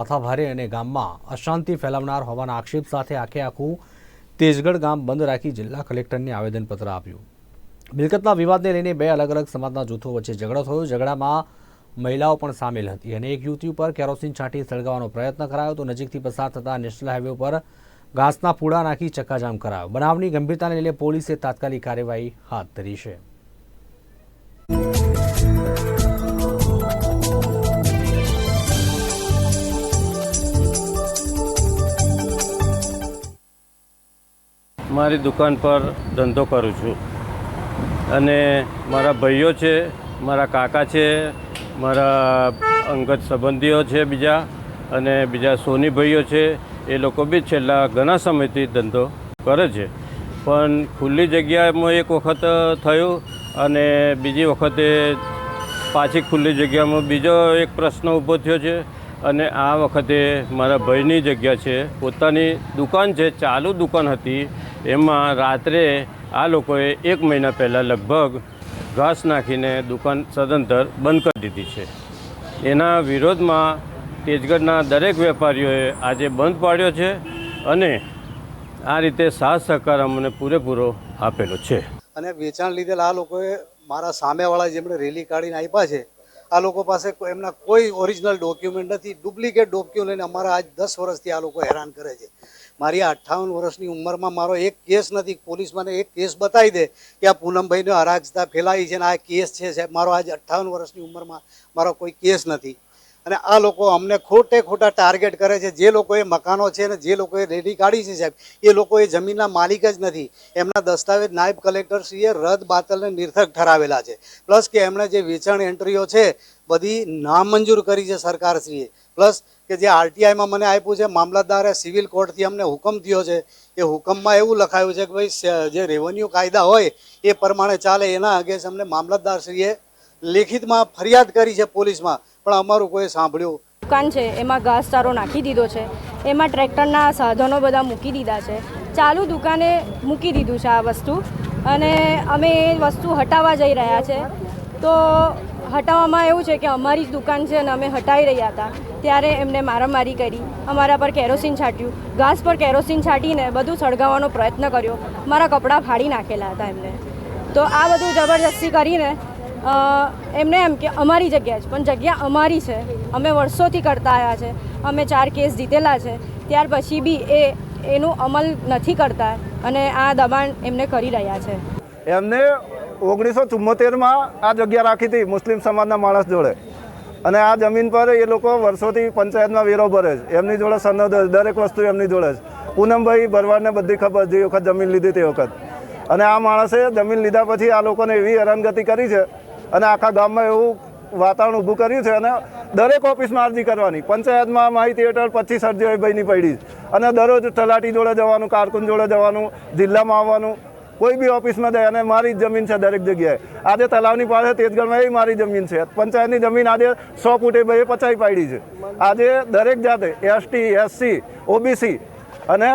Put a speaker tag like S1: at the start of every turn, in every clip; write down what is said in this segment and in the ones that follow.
S1: માથાભારે અને ગામમાં અશાંતિ ફેલાવનાર હોવાના આક્ષેપ સાથે આખે આખું તેજગઢ ગામ બંધ રાખી જિલ્લા કલેક્ટરને આવેદનપત્ર આપ્યું. મિલકતના વિવાદને લઈને બે અલગ અલગ સમાજના જૂથો વચ્ચે ઝઘડો થયો. ઝઘડામાં મહિલાઓ પણ સામેલ હતી અને એક યુવતી ઉપર કેરોસીન છાંટી સળગાવવાનો પ્રયત્ન કરાયો તો નજીકથી પસાર થતા નેશનલ હાઈવે પર ઘાસના પૂડા નાખી ચક્કાજામ કરાયો. બનાવની ગંભીરતાને લઈને પોલીસે તાત્કાલિક કાર્યવાહી હાથ ધરી છે.
S2: મારી દુકાન પર ધંધો કરું છું. અને મારા ભાઈઓ છે, મારા કાકા છે, મારા અંગત સંબંધીઓ છે બીજા, અને બીજા સોની ભાઈઓ છે, એ લોકો બી છેલ્લા ઘણા સમયથી ધંધો કરે છે. પણ ખુલ્લી જગ્યામાં એક વખત થયું અને બીજી વખતે પાછી ખુલ્લી જગ્યામાં બીજો એક પ્રશ્ન ઊભો થયો છે. અને આ વખતે મારા ભાઈની જગ્યા છે, પોતાની દુકાન છે, ચાલુ દુકાન હતી. એમાં રાત્રે આ લોકોએ એક મહિના પહેલાં લગભગ ઘાસ નાખીને દુકાન સદંતર બંધ કરી દીધી છે. એના વિરોધમાં તેજગઢના દરેક વેપારીઓએ આજે બંધ પાડ્યો છે અને આ રીતે સાથ સહકાર અમને પૂરેપૂરો આપેલો છે.
S3: અને વેચાણ લીધેલ આ લોકોએ મારા સામેવાળા જેમણે રેલી કાઢીને આપ્યા છે આ લોકો પાસે એમના કોઈ ઓરિજિનલ ડોક્યુમેન્ટ નથી. ડુપ્લિકેટ ડોક્યુમેન્ટ લઈને અમારા આજ દસ વર્ષથી આ લોકો હેરાન કરે છે. મારી અઠ્ઠાવન વર્ષની ઉંમરમાં મારો એક કેસ નથી. પોલીસ મને એક કેસ બતાવી દે કે આ પૂનમભાઈને અરાજતા ફેલાવી છે ને આ કેસ છે સાહેબ. મારો આજ અઠ્ઠાવન વર્ષની ઉંમરમાં મારો કોઈ કેસ નથી. અને આ લોકો અમને ખોટે ખોટા ટાર્ગેટ કરે છે. જે લોકોએ મકાનો છે અને જે લોકોએ રેડી કાઢી છે સાહેબ, એ લોકો એ જમીનના માલિક જ નથી. એમના દસ્તાવેજ નાયબ કલેક્ટરશ્રીએ રદ બાતલને નિર્થક ઠરાવેલા છે. પ્લસ કે એમણે જે વેચાણ એન્ટ્રીઓ છે, બધી નામંજૂર કરી છે સરકારશ્રીએ. પ્લસ કે જે આરટીઆઈમાં મને આપ્યું છે, મામલતદારે સિવિલ કોર્ટથી અમને હુકમ થયો છે, એ હુકમમાં એવું લખાયું છે કે ભાઈ જે રેવન્યુ કાયદા હોય, એ પ્રમાણે ચાલે એના અગેન્સ્ટ અમને મામલતદારશ્રીએ લેખિતમાં ફરિયાદ કરી છે પોલીસમાં. પણ અમારું કોઈ સાંભળ્યું.
S4: દુકાન છે, એમાં ઘાસચારો નાખી દીધો છે. એમાં ટ્રેક્ટરના સાધનો બધા મૂકી દીધા છે. ચાલુ દુકાને મૂકી દીધું છે આ વસ્તુ. અને અમે એ વસ્તુ હટાવવા જઈ રહ્યા છે. તો હટાવવામાં એવું છે કે અમારી જ દુકાન છે અને અમે હટાવી રહ્યા હતા. ત્યારે એમને મારામારી કરી, અમારા પર કેરોસીન છાંટ્યું. ઘાસ પર કેરોસીન છાંટીને બધું સળગાવવાનો પ્રયત્ન કર્યો. મારા કપડાં ફાડી નાખેલા હતા એમને. તો આ બધું જબરજસ્તી કરીને એમને એમ કે અમારી જગ્યા છે, પણ જગ્યા અમારી છે. અમે વર્ષોથી કરતા આવ્યા છે, અમે ચાર કેસ જીતેલા છે. ત્યાર પછી બી એ, એનું અમલ નથી કરતા અને આ દબાણ એમને કરી રહ્યા છે.
S5: એમને ઓગણીસો ચુમ્મોતેરમાં આ જગ્યા રાખી હતી મુસ્લિમ સમાજના માણસ જોડે. અને આ જમીન પર એ લોકો વર્ષોથી પંચાયતમાં વેરો ભરે છે. એમની જોડે સનદ દરેક વસ્તુ એમની જોડે છે પૂનમભાઈ ભરવાડને બધી ખબર જે વખત જમીન લીધી તે વખત. અને આ માણસે જમીન લીધા પછી આ લોકોને એવી હેરાનગતિ કરી છે અને આખા ગામમાં એવું વાતાવરણ ઊભું કર્યું છે અને દરેક ઓફિસમાં અરજી કરવાની. પંચાયતમાં માહિતી હેઠળ પચીસ અરજીઓ ભાઈની પડી અને દરરોજ તલાટી જોડે જવાનું, કારકુન જોડે જવાનું, જિલ્લામાં આવવાનું, કોઈ બી ઓફિસમાં જાય અને મારી જમીન છે દરેક જગ્યાએ. આજે તલાવની પાસે તેજગઢમાં એ મારી જમીન છે. પંચાયતની જમીન આજે સો ફૂટે ભાઈએ પચાઈ પાડી છે. આજે દરેક જાતે, એસટી, એસસી, ઓબીસી અને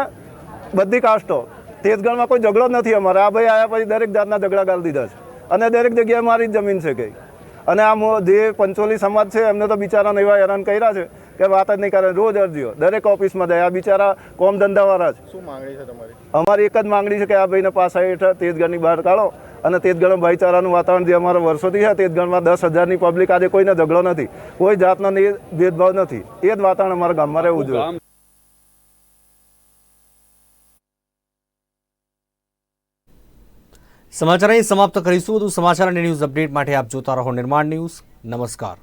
S5: બધી કાસ્ટો. તેજગઢમાં કોઈ ઝઘડો નથી અમારે. આ ભાઈ આવ્યા પછી દરેક જાતના ઝઘડા ગાળી દીધા છે. અને દરેક જગ્યાએ મારી જ જમીન છે કઈ અને આ જે પંચોલી સમાજ છે એમને તો બિચારાને એવા હેરાન કર્યા છે કે વાત જ નહીં કરે રોજ અરજીઓ. દરેક ઓફિસમાં જાય. આ બિચારા કોમ ધંધાવાળા જ.
S6: શું માંગણી છે તમારી?
S5: અમારી એક જ માંગણી છે કે આ ભાઈને પાસા હેઠળ તેજગઢની બહાર કાઢો. અને તેજગઢ ભાઈચારાનું વાતાવરણ જે અમારા વર્ષોથી છે તેજગઢમાં દસ હજારની પબ્લિક આજે કોઈને ઝઘડો નથી. કોઈ જાતનો ભેદભાવ નથી. એ જ વાતાવરણ અમારા ગામમાં રહેવું જોઈએ.
S1: સમાચાર અહીં સમાપ્ત કરીશું. વધુ સમાચાર અને ન્યૂઝ અપડેટ માટે આપ જોતા રહો નિર્માણ ન્યૂઝ. નમસ્કાર.